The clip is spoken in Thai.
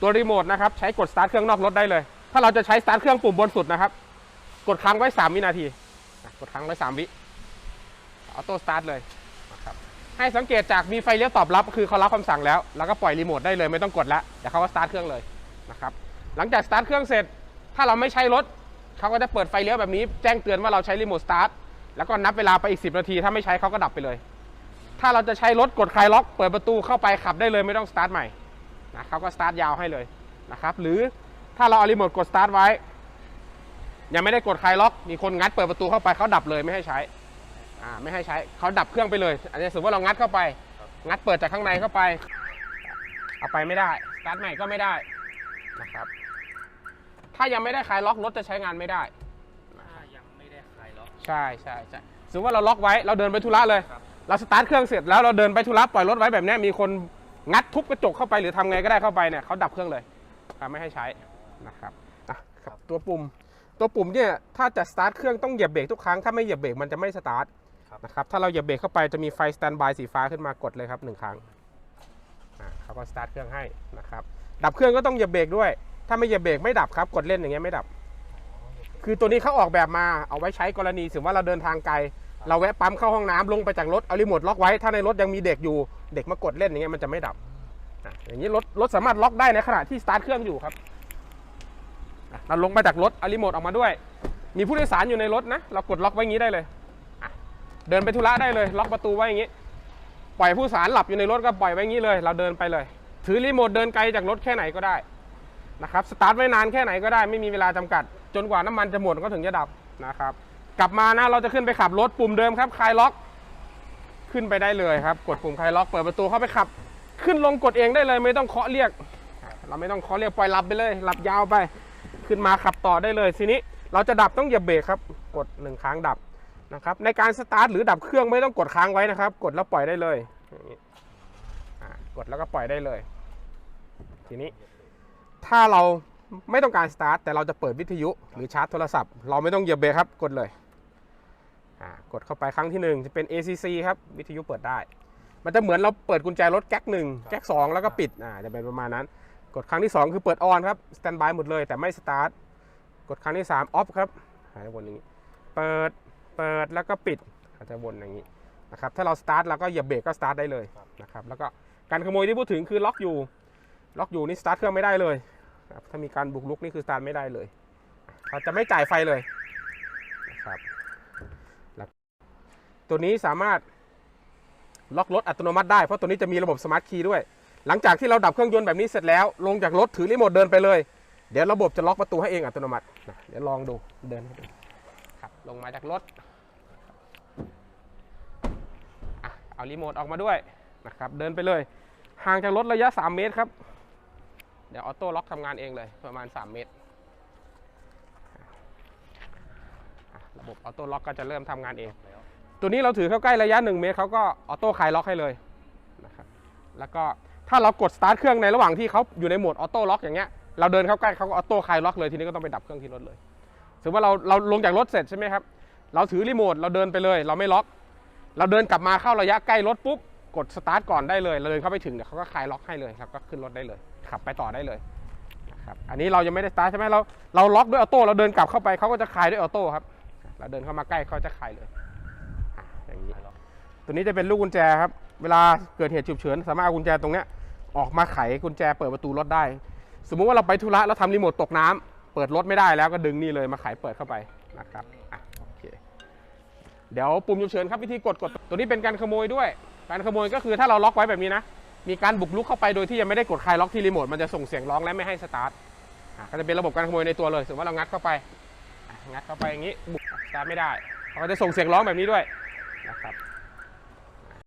ตัวรีโมทนะครับใช้กดสตาร์ทเครื่องนอกรถได้เลย ถ้าเราจะใช้สตาร์ทเครื่องปุ่มบนสุดนะครับ กดค้างไว้ 3 วินาที กดค้างไว้ 3 วิออโต้สตาร์ทเลยนะครับให้สังเกตจากมีไฟเลี้ยวตอบรับ คือเขารับคำสั่งแล้ว แล้วก็ปล่อยรีโมทได้เลยไม่ต้องกดแล้วเดี๋ยวเขาก็สตาร์ทเครื่องเลยนะครับหลังจากสตาร์ทเครื่องเสร็จ ถ้าเราไม่ใช้รถเขาก็จะเปิดไฟเลี้ยวแบบนี้แจ้งเตือนว่าเราใช้รีโมทสตาร์ทแล้วก็นับเวลาไปอีก 10 นาที ถ้าไม่ใช้เขาก็ดับไปเลย ถ้าเราจะใช้รถกดคลายล็อก เปิดประตูเข้าไปขับได้เลยไม่ต้องสตาร์ทใหม่ นะเขาก็สตาร์ทยาวให้เลยนะครับหรือถ้าเราเอารีโมทกดสตาร์ทไว้ ยังไม่ได้กดคลายล็อก มีคนงัดเปิดประตูเข้าไปเขาดับเลยไม่ให้ใช้อ่าไม่ให้ใช้เขาดับเครื่องไปเลย อันนี้สมมติว่าเรางัดเข้าไป งัดเปิดจากข้างในเข้าไป เอาไปไม่ได้สตาร์ทใหม่ก็ไม่ได้นะครับถ้ายังไม่ได้คลายล็อกรถจะใช้งานไม่ได้ถ้ายังไม่ได้คลายล็อกใช่ใช่ใช่สมมติว่าเราล็อกไว้เราเดินไปธุระเลยครับเราสตาร์ทเครื่องเสร็จแล้วเราเดินไปธุระปล่อยรถไว้แบบเนี้ยมีคน งัดทุบกระจกเข้าไปหรือทำไงก็ได้เข้าไปเนี่ยเขาดับเครื่องเลยอะไม่ให้ใช้นะครับอะครับตัวปุ่มตัวปุ่มเนี่ยถ้าจะสตาร์ทเครื่องต้องเหยียบเบรกทุกครั้งถ้าไม่เหยียบเบรกมันจะไม่สตาร์ทนะครับถ้าเราเหยียบเบรกเข้าไปจะมีไฟสแตนบายสีฟ้าขึ้นมากดเลยครับหนึ่งครั้งอะเขาก็สตาร์ทเครื่องให้นะครับดับเครื่องก็ต้องเหยียบเบรกด้วย ถ้าไม่เหยียบเบรกไม่ดับครับกดเล่นอย่างเงี้ยไม่ดับ คือตัวนี้เขาออกแบบมาเอาไว้ใช้กรณีสมมติว่าเราเดินทางไกล เราแวะปั๊มเข้าห้องน้ำลงไปจากรถเอารีโมทล็อกไว้ถ้าในรถยังมีเด็กอยู่ เด็กมากดเล่นอย่างเงี้ยมันจะไม่ดับอะอย่างนี้รถรถสามารถล็อกได้ในขณะที่สตาร์ทเครื่องอยู่ครับอะเราลงมาจากรถเอารีโมทออกมาด้วย มีผู้โดยสารอยู่ในรถนะ เรากดล็อกไว้อย่างนี้ได้เลยอะเดินไปธุระได้เลย ล็อกประตูไว้อย่างนี้ ปล่อยผู้โดยสารหลับอยู่ในรถก็ปล่อยไว้อย่างนี้เลย เราเดินไปเลย ถือรีโมทเดินไกลจากรถแค่ไหนก็ได้นะครับสตาร์ทไว้นานแค่ไหนก็ได้ไม่มีเวลาจำกัด จนกว่าน้ำมันจะหมดก็ถึงจะดับนะครับ กลับมานะเราจะขึ้นไปขับรถปุ่มเดิมครับคลายล็อก ขึ้นไปได้เลยครับ กดปุ่มคลายล็อกเปิดประตูเข้าไปขับ ขึ้นลงกดเองได้เลยไม่ต้องเคาะเรียก เราไม่ต้องเคาะเรียกปล่อยหลับไปเลยหลับยาวไป ขึ้นมาขับต่อได้เลยทีนี้เราจะดับต้องเหยียบเบรกครับ กดหนึ่งครั้งดับนะครับในการสตาร์ทหรือดับเครื่องไม่ต้องกดค้างไว้นะครับ กดแล้วปล่อยได้เลยกดแล้วก็ปล่อยได้เลย ทีนี้ ถ้าเราไม่ต้องการสตาร์ทแต่เราจะเปิดวิทยุหรือชาร์จโทรศัพท์ เราไม่ต้องเหยียบเบรกครับกดเลย กดเข้าไปครั้งที่หนึ่งจะเป็น ACC ครับ วิทยุเปิดได้ มันจะเหมือนเราเปิดกุญแจรถแก๊กหนึ่งแก๊กสองแล้วก็ปิดอ่าจะเป็นประมาณนั้น กดครั้งที่ 2 คือเปิดออนครับสแตนบายหมดเลยแต่ไม่สตาร์ทกดครั้งที่3ออฟครับหายวนอย่างนี้ เปิดเปิดแล้วก็ปิดอาจจะวนอย่างนี้นะครับถ้าเราสตาร์ทเราก็เหยียบเบรกก็สตาร์ทได้เลยนะครับแล้วก็การขโมยที่พูดถึงคือล็อกอยู่ล็อกอยู่นี่สตาร์ทเครื่องไม่ได้เลยนะครับถ้ามีการบุกรุกนี่คือสตาร์ทไม่ได้เลยเขาจะไม่จ่ายไฟเลยนะครับแล้ว ตัวนี้สามารถล็อกรถอัตโนมัติได้เพราะตัวนี้จะมีระบบสมาร์ทคีย์ด้วย หลังจากที่เราดับเครื่องยนต์แบบนี้เสร็จแล้ว ลงจากรถถือรีโมทเดินไปเลย เดี๋ยวระบบจะล็อกประตูให้เองอัตโนมัตินะเดี๋ยวลองดูเดินครับลงมาจากรถอะเอารีโมทออกมาด้วยนะครับเดินไปเลย ห่างจากรถระยะ 3 เมตรครับ เดี๋ยวออโต้ล็อกทำงานเองเลยประมาณ 3 เมตร ระบบออโต้ล็อกก็จะเริ่มทำงานเอง ตัวนี้เราถือเข้าใกล้ระยะ 1 เมตรเขาก็ออโต้คลายล็อกให้เลยนะครับแล้วก็ถ้าเรากดสตาร์ทเครื่องในระหว่างที่เขาอยู่ในโหมดออโต้ล็อกอย่างเงี้ยเราเดินเข้าใกล้เขาก็ออโต้คลายล็อกเลยทีนี้ก็ต้องไปดับเครื่องที่รถเลยสมมติว่าเราเราลงจากรถเสร็จใช่ไหมครับเราถือรีโมทเราเดินไปเลย เราไม่ล็อก เราเดินกลับมาเข้าระยะใกล้รถปุ๊บกดสตาร์ทก่อนได้เลย เราเดินเข้าไปถึงเดี๋ยวเขาก็คลายล็อกให้เลยครับก็ขึ้นรถได้เลย ขับไปต่อได้เลยนะครับอันนี้เรายังไม่ได้สตาร์ทใช่ไหมเราเราล็อกด้วยออโต้เราเดินกลับเข้าไปเขาก็จะคลายด้วยออโต้ครับเราเดินเข้ามาใกล้เขาจะคลายเลยอะอย่างนี้ คลายล็อก ตัวนี้จะเป็นลูกกุญแจครับ เวลาเกิดเหตุฉุกเฉินสามารถเอากุญแจตรงเนี้ยออกมาไขกุญแจเปิดประตูรถได้ สมมุติว่าเราไปธุระแล้วทำรีโมทตกน้ำเปิดรถไม่ได้แล้วก็ดึงนี่เลยมาไขเปิดเข้าไปนะครับอะโอเคเดี๋ยวปุ่มฉุกเฉินครับวิธีกดกดตัวนี้เป็นการขโมยด้วย การขโมยก็คือถ้าเราล็อกไว้แบบนี้นะ มีการบุกรุกเข้าไปโดยที่ยังไม่ได้กดคลายล็อกที่รีโมทมันจะส่งเสียงร้องและไม่ให้สตาร์ทก็จะเป็นระบบการขโมยในตัวเลยสมมติว่าเรางัดเข้าไปงัดเข้าไปอย่างนี้บุกสตาร์ทไม่ได้เขาก็จะส่งเสียงร้องแบบนี้ด้วยนะครับ